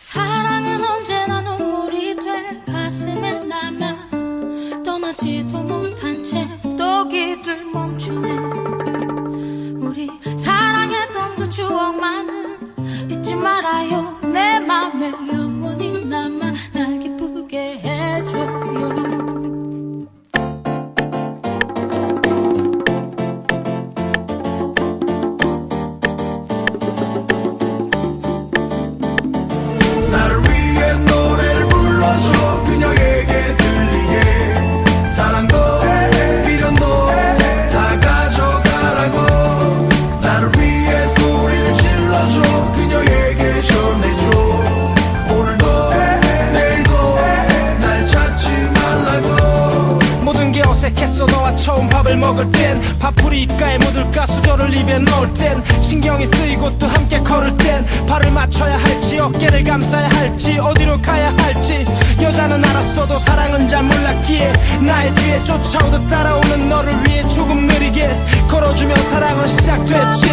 사랑은 언제나 눈물이 돼. 가슴에 남아 떠나지도 못한 채 또 길을 멈추네. 우리 사랑했던 그 추억만은 잊지 말아요. 내 맘에 영 노 밥을 먹을 땐 밥풀이 입가에 묻을까 수저를 입에 넣을 땐 신경이 쓰이고 또 함께 걸을 땐 발을 맞춰야 할지 어깨를 감싸야 할지 어디로 가야 할지. 여자는 알았어도 사랑은 잘 몰랐기에 나의 뒤에 쫓아오듯 따라오는 너를 위해 조금 느리게 걸어주면 사랑은 시작됐지.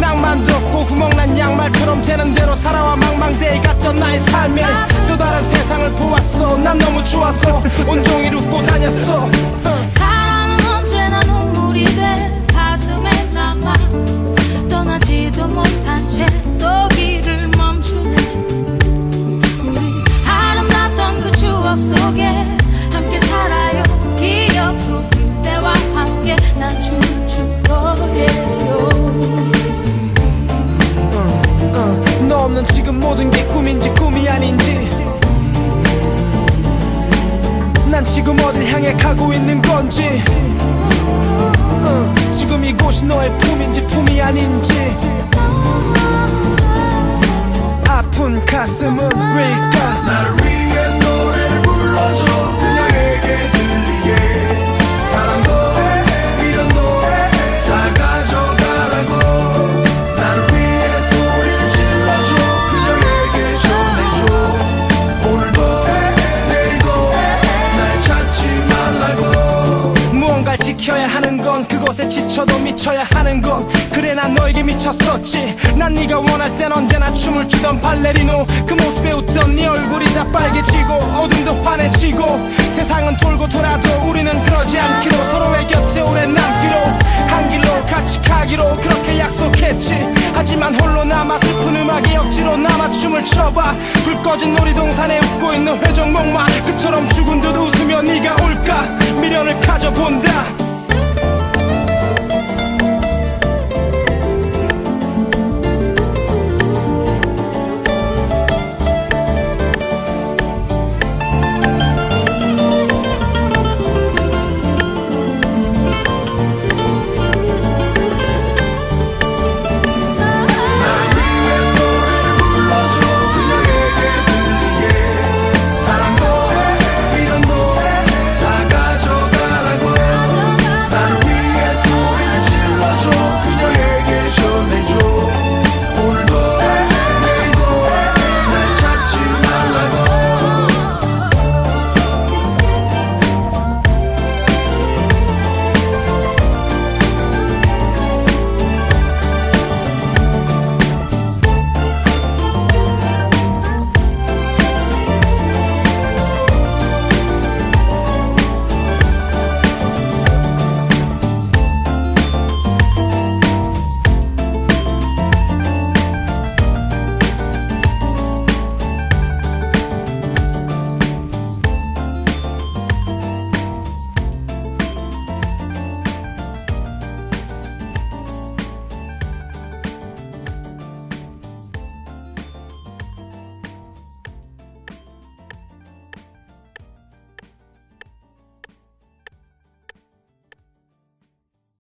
낭만도 없고 구멍난 양말처럼 되는 대로 살아와 망망대해 갔던 나의 삶에 또 다른 세상을 보았어. 난 너무 좋아서 온종일 웃고 다녔어 아닌지. 난 지금 어딜 향해 가고 있는 건지. 어, 지금 이곳이 너의 품인지 품이 아닌지. 아픈 가슴은 왜일까 건 그것에 지쳐도 미쳐야 하는 건 그래 난 너에게 미쳤었지. 난 네가 원할 땐 언제나 춤을 추던 발레리노. 그 모습에 웃던 네 얼굴이 다 빨개지고 어둠도 환해지고 세상은 돌고 돌아도 우리는 그러지 않기로 서로의 곁에 오래 남기로 한 길로 같이 가기로 그렇게 약속했지. 하지만 홀로 남아 슬픈 음악에 억지로 남아 춤을 춰봐. 불 꺼진 놀이동산에 웃고 있는 회전목마. 그처럼 죽은 듯 웃으며 네가 올까? 미련을 가져본다